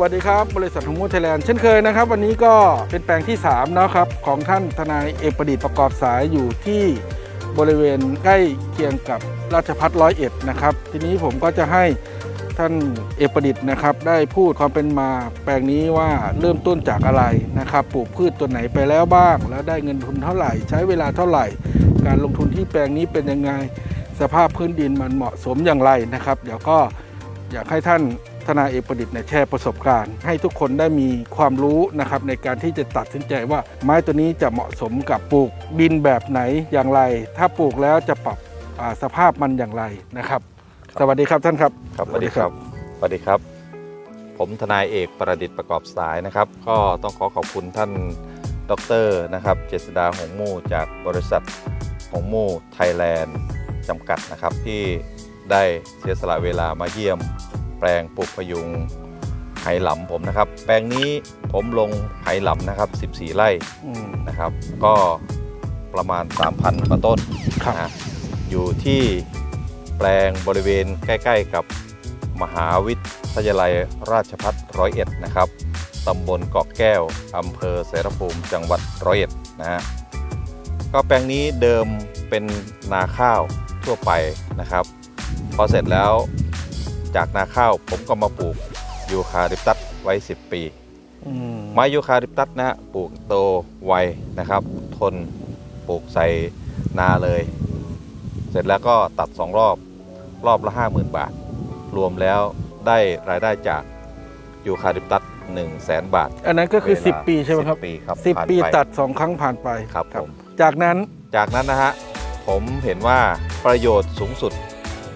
วัสดีครับ บริษัทหงมูไทยแลนด์เช่นเคยนะครับ วันนี้ก็เป็นแปลงที่3นะครับของท่านทนายเอกประดิษฐ์ประกอบสายอยู่ที่บริเวณใกล้เคียงกับราชพัฒร้อยเอ็ดนะครับ ทีนี้ผมก็จะให้ท่านเอกประดิษฐ์นะครับ ได้พูดความเป็นมาแปลงนี้ว่าเริ่มต้นจากอะไรนะครับ ปลูกพืชตัวไหนไปแล้วบ้าง แล้วได้เงินทุนเท่าไหร่ ใช้เวลาเท่าไหร่ การลงทุนที่แปลงนี้เป็นยังไงสภาพพื้นดินมันเหมาะสมอย่างไรนะครับ เดี๋ยวก็อยากให้ท่าน นายเอกประดิษฐ์เนี่ยแชร์ประสบการณ์ ให้ทุกคนได้มีความรู้นะครับในการที่จะตัดสินใจว่าไม้ตัวนี้จะเหมาะสมกับปลูกดินแบบไหนอย่างไร ถ้าปลูกแล้วจะปรับอ่าสภาพมันอย่างไรนะครับ สวัสดีครับท่านครับครับสวัสดีครับสวัสดีครับ ผมทนายเอกประดิษฐ์ประกอบสายนะครับ ก็ต้องขอขอบคุณท่านดรนะครับ เจษดาหงมู่จากบริษัทหงมู่ไทยแลนด์จำกัดนะครับที่ได้เสียสละเวลามาเยี่ยม แปลงปลูกพยุงไหหลำผมนะครับ แปลงนี้ผมลงไหหลำนะครับ 14 ไร่อืมนะครับ ก็ประมาณ 3,000กว่าต้นครับนะฮะอยู่ที่แปลงบริเวณใกล้ ๆ กับมหาวิทยาลัยราชพัฒร้อยเอ็ดนะครับตำบลเกาะแก้วอำเภอเสรภูมิจังหวัดร้อยเอ็ดนะฮะก็แปลงนี้เดิมเป็นนาข้าวทั่วไปนะครับ พอเสร็จแล้ว จากนาข้าว ผมก็มาปลูกยูคาลิปตัสไว้ 10 ปีอืมไม้ยูคาลิปตัสนะฮะปลูกโตไวนะครับ ทนปลูกใส่นาเลย เสร็จแล้วก็ตัด 2 รอบรอบละ 50,000 บาท รวมแล้วได้รายได้จากยูคาลิปตัส1 0 0 0 0แสนบาท อันนั้นก็คือ เวลา10 ปีใช่ไหมครับ10ปีครับสิบผ่านปีไตัด2ครั้งผ่านไปครับผม จากนั้นจากนั้นนะฮะผมเห็นว่าประโยชน์สูงสุด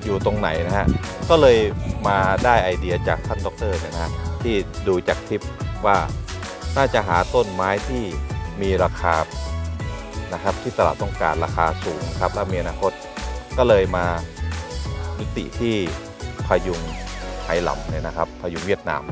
อยู่ตรงไหนนะฮะ ก็เลยมาได้ไอเดียจากท่านดรเนี่ยนะฮะที่ดูจากคลิปว่าน่าจะหาต้นไม้ที่มีราคานะครับที่ตลาดต้องการราคาสูงครับและมีอนาคตก็เลยมายุติที่พายุงไหหลำเนี่ยนะครับพายุงเวียดนาม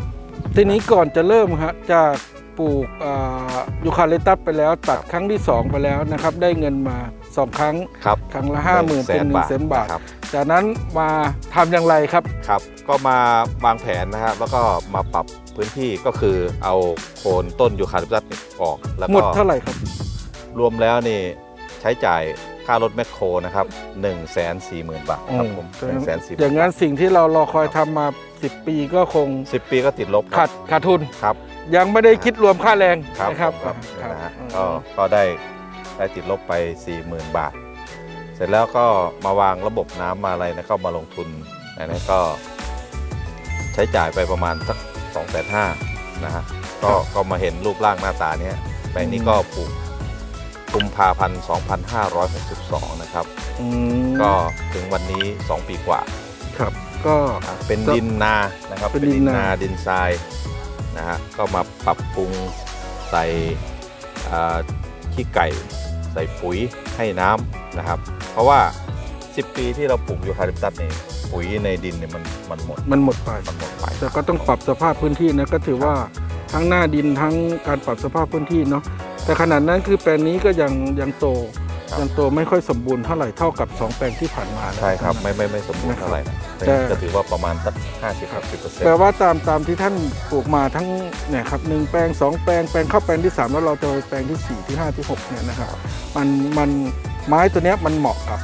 ทีนี้ก่อนจะเริ่มฮะจากปลูกอ่ายูคาลิปตัสไปแล้ว ตัดครั้งที่ 2 ไปแล้วนะครับ ได้เงินมา 2ครั้งครับครั้งละห้าหมื่นเป็นหนึ่งแสนบาท ครับจากนั้นมาทำอย่างไรครับ ครับ ก็มาวางแผนนะครับแล้วก็มาปรับพื้นที่ก็คือเอาโคนต้นยูคาลิปตัสเนี่ยออกแล้วหมก็ดเท่าไหร่ครับ รวมแล้วนี่ใช้จ่ายค่ารถแมคโครนะครับ1นึ่งแสนสี่หมื่นบาทครับผมหนึ่งแสนสี่อย่างนั้นสิ่งที่เรารอคอยทำมา 10 ปีก็คงสิบปีก็ติดลบคขารัดบขาดทุน ครับ ยังไม่ได้คิดรวมค่าแรงครับนะครับครับครับนะฮะอืมก็ก็ได้ ได้ติดลบไป 40,000 บาท เสร็จแล้วก็มาวางระบบน้ำมาอะไรนะก็มาลงทุนอันนี้ก็ใช้จ่ายไปประมาณสัก2องแสนห้านะฮะก็ก็มาเห็นรูปร่างหน้าตาเนี้ยแปลงนี้ก็ปลูกกุมภาพันธ์2562 นะครับ อืมก็ถึงวันนี้ 2 ปีกว่า ครับก็ อะเป็นดินนานะครับเป็นดินนา ดินทรายนะฮะก็มาปรับปรุงใส่อ่า ขี้ไก่ ใส่ปุ๋ยให้น้ำนะครับ เพราะว่า 10 ปีที่เราปลูกยูคาลิปตัสเนี่ยปุ๋ยในดินเนี่ยมันมันหมดมันหมดไป มันหมดไป แต่ก็ต้องปรับสภาพพื้นที่นะก็ถือว่าทั้งหน้าดินทั้งการปรับสภาพพื้นที่เนาะแต่ขนาดนั้นคือแปลงนี้ก็ยังยังโต ครับยังโตไม่ค่อยสมบูรณ์เท่าไหร่เท่ากับ 2 แปลงที่ผ่านมานะ ใช่ครับนะไม่ไม่ไม่สมบูรณ์เท่าไหร่นะแต่จะถือว่าประมาณสัก50 60เปอร์เซ็นแปลต์ว่าตามตามที่ท่านปลูกมาทั้งเนี่ยครับหนึ่งแปลงสองแปลงแปลงเข้าแปลงที่3แล้วเราจะไปแปลงที่4ที่5ที่6เนี่ยนะครับมันมันไม้ตัวเนี้ยมันเหมาะกับ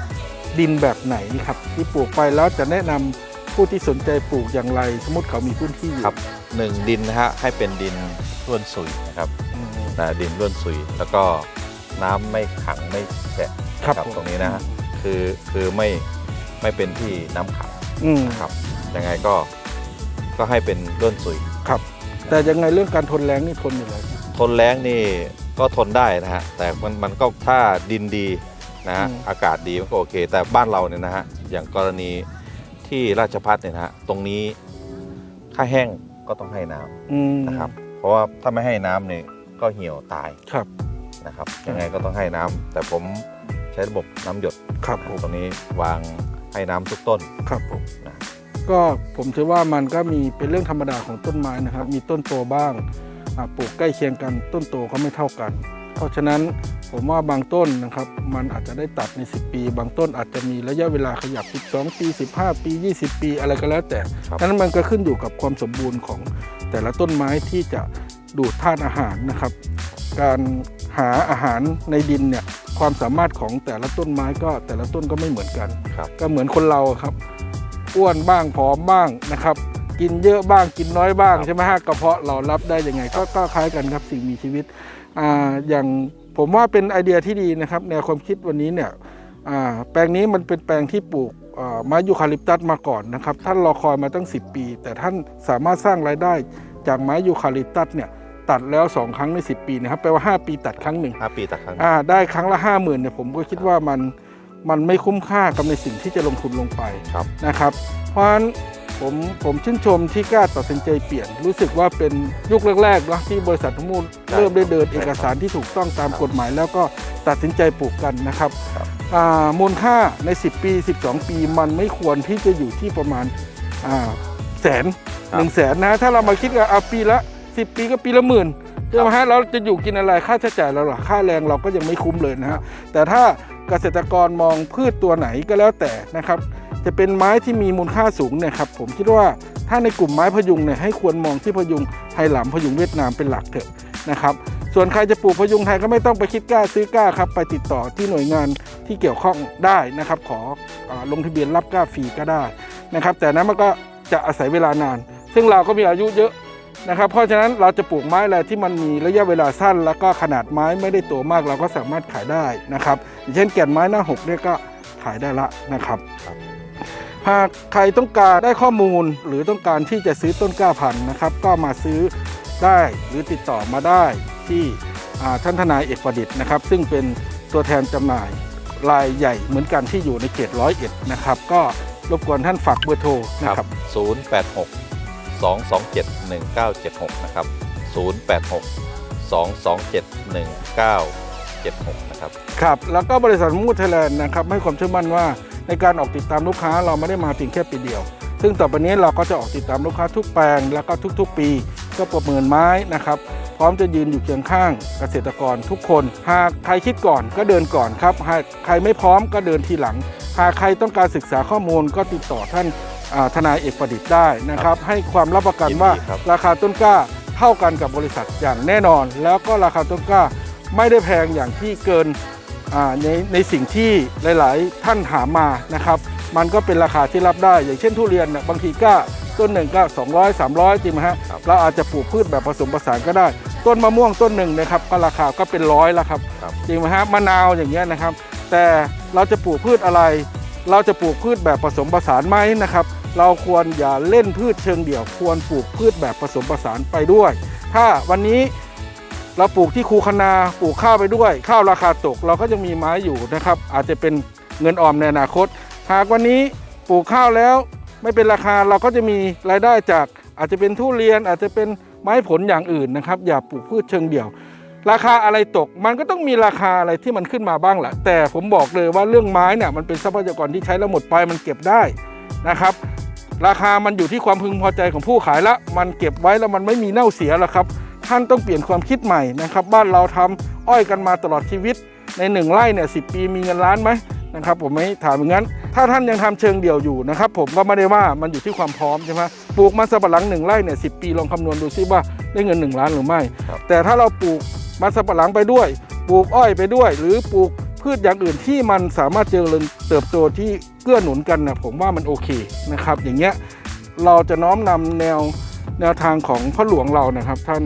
ดินแบบไหนครับ ที่ปลูกไปแล้วจะแนะนำผู้ที่สนใจปลูกอย่างไร สมมติเขามีพื้นที่อยู่ครับหนึ่งดินนะฮะให้เป็นดินร่วนซุยนะครับอืมนะดินร่วนซุยแล้วก็ น้ำไม่ขังไม่แฉะครับครับผมตรงนี้นะฮะคือคือไม่ไม่เป็นที่น้ำขังอืมนะครับยังไงก็ก็ให้เป็นร่วนซุยครับ แต่ยังไงเรื่องการทนแรงนี่ทนอยู่แล้วทนแรงนี่ก็ทนได้นะฮะแต่มันมันก็ถ้าดินดีนะฮะอืมอากาศดีมันก็โอเค แต่บ้านเราเนี่ยนะฮะอย่างกรณีที่ราชพัฒเนี่ยนะฮะตรงนี้ถ้าแห้งก็ต้องให้น้ำอืมนะครับ เพราะว่าถ้าไม่ให้น้ำเนี่ยก็เหี่ยวตายครับ นะครับยังไงก็ต้องให้น้ำแต่ผมใช้ระบบน้ำหยดครับผมตรงนี้วางให้น้ำทุกต้นครับผมนะก็ผมถือว่ามันก็มีเป็นเรื่องธรรมดาของต้นไม้นะครับ มีต้นโตบ้างอ่าปลูกใกล้เคียงกันต้นโตก็ไม่เท่ากัน เพราะฉะนั้นผมว่าบางต้นนะครับ มันอาจจะได้ตัดใน 10 ปี บางต้นอาจจะมีระยะเวลาขยับ 12 ปี 15 ปี 20 ปีอะไรก็แล้วแต่ครับนั้นมันก็ขึ้นอยู่กับความสมบูรณ์ของแต่ละต้นไม้ที่จะดูดธาตุอาหารนะครับ การ หาอาหารในดินเนี่ยความสามารถของแต่ละต้นไม้ก็แต่ละต้นก็ไม่เหมือนกัน ครับก็เหมือนคนเราครับอ้วนบ้างผอมบ้างนะครับ กินเยอะบ้างกินน้อยบ้างครับ ใช่ไหมฮะกระเพาะเรารับได้ยังไงก็ก็คล้ายกันครับสิ่งมีชีวิตอ่าอย่างผมว่าเป็นไอเดียที่ดีนะครับ แนวความคิดวันนี้เนี่ยอ่าแปลงนี้มันเป็นแปลงที่ปลูกอ่าไม้ยูคาลิปตัสมาก่อนนะครับท่านรอคอยมาตั้ง 10 ปี แต่ท่านสามารถสร้างรายได้จากไม้ยูคาลิปตัสเนี่ย ตัดแล้ว 2 ครั้งใน 10 ปีนะครับแปลว่า 5 ปีตัดครั้งหนึ่งห้าปีตัดครั้งอ่าได้ครั้งละ 5 0,000เนี่ยผมก็คิดว่ามันมันไม่คุ้มค่ากับในสิ่งที่จะลงทุนลงไปครับ นะครับ เพราะฉะนั้นผมผมชื่นชมที่กล้าตัดสินใจเปลี่ยน รู้สึกว่าเป็นยุคแรกๆเนอะที่บริษัททั้งหมูลใช่เริ่มได้เดินครับเอกสารที่ถูกต้องตามครับกฎหมาย แล้วก็ตัดสินใจปลูกกันนะครับครับ อ่ามูลค่าใน 10 ปี 12 ปี มันไม่ควรที่จะอยู่ที่ประมาณอ่าแสนหนึ่งแสนนะถ้าเรามาคิดกันเอาปีละ 10ปีก็ปีละหมื่นใช่ไหมฮะเราจะอยู่กินอะไรค่าใช้จ่ายเราหรอค่าแรงเราก็ยังไม่คุ้มเลยนะฮะแต่ถ้าเกษตรกรมองพืชตัวไหนก็แล้วแต่นะครับจะเป็นไม้ที่มีมูลค่าสูงเนี่ยครับผมคิดว่าถ้าในกลุ่มไม้พยุงเนี่ยให้ควรมองที่พยุงไทยหลำพยุงเวียดนามเป็นหลักเถอะนะครับส่วนใครจะปลูกพยุงไทยก็ไม่ต้องไปคิดกล้าซื้อกล้าครับไปติดต่อที่หน่วยงานที่เกี่ยวข้องได้นะครับ ขออาลงทะเบียนรับกล้าฟรีก็ได้นะครับแต่นั้นมันก็จะอาศัยเวลานาน ซึ่งเราก็มีอายุเยอะ นะครับเพราะฉะนั้นเราจะปลูกไม้อะไรที่มันมีระยะเวลาสั้น แล้วก็ขนาดไม้ไม่ได้โตมากเราก็สามารถขายได้นะครับอย่างเช่นแก่นไม้หน้าหกเนี่ยก็ขายได้ละนะครับหากใครต้องการได้ข้อมูลหรือต้องการที่จะซื้อต้นกล้าพันธุ์นะครับ ก็มาซื้อได้หรือติดต่อมาได้ที่อ่าท่านทนายเอกประดิษฐ์นะครับ ซึ่งเป็นตัวแทนจำหน่ายรายใหญ่เหมือนกันที่อยู่ในเขตร้อยเอ็ดนะครับ ก็รบกวนท่านฝากเบอร์โทรนะครับศู นย์แปดหกสองสองเจ็ดหนึ่งเก้าเจ็ดหกนะครับศูนย์แปดหกสองสองเจ็ดหนึ่งเก้าเจ็ดหกนะครับ ครับ แล้วก็บริษัทมูดไทยแลนด์นะครับให้ความเชื่อมั่นว่าในการออกติดตามลูกค้าเราไม่ได้มาเพียงแค่ปีเดียว ซึ่งต่อไปนี้เราก็จะออกติดตามลูกค้าทุกแปลง แล้วก็ทุกๆ ปีเพื่อประเมินไม้นะครับพร้อมจะยืนอยู่เคียงข้างเกษตรกรทุกคน หากใครคิดก่อนก็เดินก่อนครับ หากใครไม่พร้อมก็เดินทีหลัง หากใครต้องการศึกษาข้อมูลก็ติดต่อท่าน ทนายเอกประดิษฐ์ได้นะครับ ให้ความรับประกันว่ายินดีครับราคาต้นกล้าเท่ากันกับบริษัทอย่างแน่นอน แล้วก็ราคาต้นกล้าไม่ได้แพงอย่างที่เกินอ่าในในสิ่งที่หลาย ๆ ท่านหามานะครับ มันก็เป็นราคาที่รับได้ อย่างเช่นทุเรียนน่ะบางทีก็ต้นหนึ่งก็ 200 300จริงไหมฮะครับเราอาจจะปลูกพืชแบบผสมผสานก็ได้ ต้นมะม่วงต้นหนึ่งนะครับก็ราคาก็เป็นร้อยแล้วครับครับจริงไหมฮะมะนาวอย่างเงี้ยนะครับ แต่เราจะปลูกพืชอะไร เราจะปลูกพืชแบบผสมผสานไหมนะครับ เราควรอย่าเล่นพืชเชิงเดี่ยว ควรปลูกพืชแบบผสมผสานไปด้วย ถ้าวันนี้เราปลูกที่คูคนาปลูกข้าวไปด้วย ข้าวราคาตกเราก็ยังมีไม้อยู่นะครับ อาจจะเป็นเงินออมในอนาคต หากวันนี้ปลูกข้าวแล้วไม่เป็นราคาเราก็จะมีรายได้จากอาจจะเป็นทุเรียนอาจจะเป็นไม้ผลอย่างอื่นนะครับ อย่าปลูกพืชเชิงเดี่ยว ราคาอะไรตกมันก็ต้องมีราคาอะไรที่มันขึ้นมาบ้างแหละแต่ผมบอกเลยว่าเรื่องไม้เนี่ยมันเป็นทรัพยากรที่ใช้แล้วหมดไปมันเก็บได้นะครับ ราคามันอยู่ที่ความพึงพอใจของผู้ขายละ มันเก็บไว้แล้วมันไม่มีเน่าเสียหรอกครับ ท่านต้องเปลี่ยนความคิดใหม่นะครับ บ้านเราทำอ้อยกันมาตลอดชีวิต ในหนึ่งไร่เนี่ยสิปีมีเงินล้านไหมนะครับผมไม่ถามอย่างนั้น ถ้าท่านยังทำเชิงเดี่ยวอยู่นะครับผมก็ไม่ได้ว่ามันอยู่ที่ความพร้อมใช่ไหมปลูกมันสำปะหลังหนึ่งไร่เนี่ยสิปีลองคำนวณดูซิว่าได้เงินหนึ่งล้านหรือไม่ครับแต่ถ้าเราปลูกมันสำปะหลังไปด้วย ปลูกอ้อยไปด้วย หรือปลูกพืชอย่างอื่นที่มันสามารถเจริญเติบโตที่เกื้อหนุนกันนะผมว่ามันโอเคนะครับ อย่างเงี้ยเราจะน้อมนำแนวแนวทางของพ่อหลวงเรานะครับ ท่าน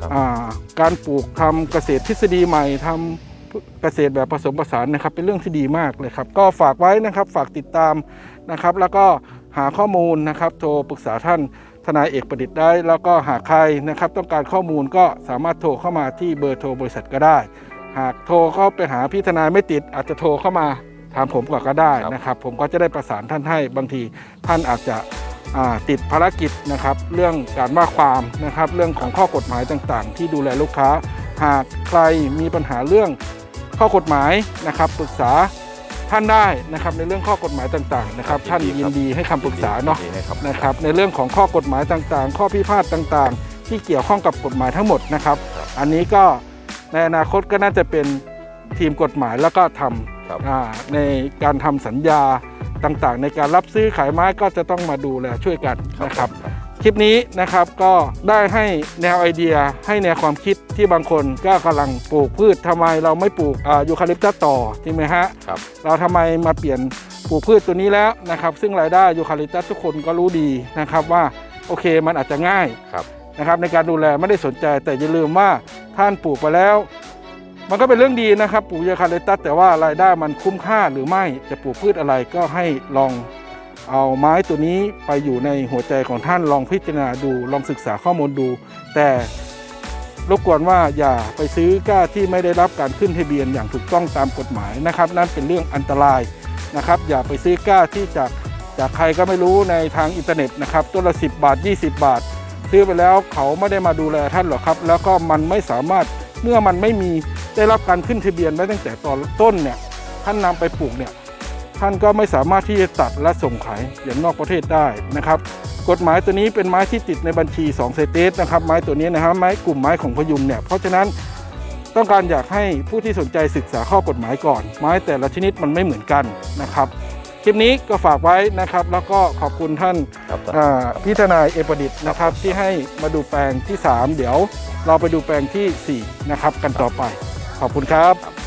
ครับอ่าการปลูกทำเกษตรทฤษฎีใหม่ทำเกษตรแบบผสมผสานนะครับ เป็นเรื่องที่ดีมากเลยครับ ก็ฝากไว้นะครับฝากติดตามนะครับ แล้วก็หาข้อมูลนะครับ โทรปรึกษาท่านทนายเอกประดิษฐ์ได้ แล้วก็หากใครนะครับ ต้องการข้อมูลก็สามารถโทรเข้ามาที่เบอร์โทรบริษัทก็ได้ หากโทรเข้าไปหาพี่ทนายไม่ติดอาจจะโทรเข้ามา ถามผมก่อนก็ได้นะครับ ผมก็จะได้ประสานท่านให้บางทีท่านอาจจะอ่าติดภารกิจนะครับ เรื่องการว่าความนะครับ เรื่องของข้อกฎหมายต่างๆ ที่ดูแลลูกค้า หากใครมีปัญหาเรื่องข้อกฎหมายนะครับปรึกษาท่านได้นะครับในเรื่องข้อกฎหมายต่างๆนะครับ ท่านยินดีให้คำปรึกษาเนาะยิดีให้คำปรึกษานะครับ ในเรื่องของข้อกฎหมายต่างๆ ข้อพิพาทต่างๆ ที่เกี่ยวข้องกับกฎหมายทั้งหมดนะครับครับอันนี้ก็ในอนาคตก็น่าจะเป็นทีมกฎหมายแล้วก็ทครับำอ่า ในการทำสัญญาต่างๆ ในการรับซื้อขายไม้ก็จะต้องมาดูแลช่วยกันนะครับคลิปนี้นะครับก็ได้ให้แนวไอเดียให้แนวความคิดที่บางคนก็กำลังปลูกพืชทำไมเราไม่ปลูกอ่ายูคาลิปตัสต่อจริงไหมฮะครับเราทำไมมาเปลี่ยนปลูกพืชตัวนี้แล้วนะครับ ซึ่งรายได้ยูคาลิปตัสทุกคนก็รู้ดีนะครับว่าโอเคมันอาจจะง่ายครับนะครับในการดูแลไม่ได้สนใจแต่อย่าลืมว่าท่านปลูกไปแล้ว มันก็เป็นเรื่องดีนะครับปลูกยูคาลิปตัสแต่ว่ารายได้มันคุ้มค่าหรือไม่จะปลูกพืชอะไรก็ให้ลองเอาไม้ตัวนี้ไปอยู่ในหัวใจของท่านลองพิจารณาดูลองศึกษาข้อมูลดู แต่รบกวนว่าอย่าไปซื้อกล้าที่ไม่ได้รับการขึ้นทะเบียนอย่างถูกต้องตามกฎหมายนะครับ นั่นเป็นเรื่องอันตรายนะครับ อย่าไปซื้อกล้าที่จากจากใครก็ไม่รู้ในทางอินเทอร์เน็ตนะครับต้นละ 10 บาท 20 บาท ซื้อไปแล้วเขาไม่ได้มาดูแลท่านหรอกครับ แล้วก็มันไม่สามารถเมื่อมันไม่มีได้รับการขึ้นทะเบียนไว้ตั้งแต่ตอนต้นเนี่ยท่านนำไปปลูกเนี่ยท่านก็ไม่สามารถที่จะตัดและส่งขายอย่างนอกประเทศได้นะครับ กฎหมายตัวนี้เป็นไม้ที่ติดในบัญชี2ไซเตสนะครับไม้ตัวนี้นะครับไม้กลุ่มไม้ของพยุงเนี่ยเพราะฉะนั้นต้องการอยากให้ผู้ที่สนใจศึกษาข้อกฎหมายก่อน ไม้แต่ละชนิดมันไม่เหมือนกันนะครับคลิปนี้ก็ฝากไว้นะครับ แล้วก็ขอบคุณท่านครับอ่าพี่ทนายเอประดิษฐ์นะครับ ที่ให้มาดูแปลงที่ 3 เดี๋ยวเราไปดูแปลงทีสี่4 นะครับ กันต่อไป ขอบคุณครับ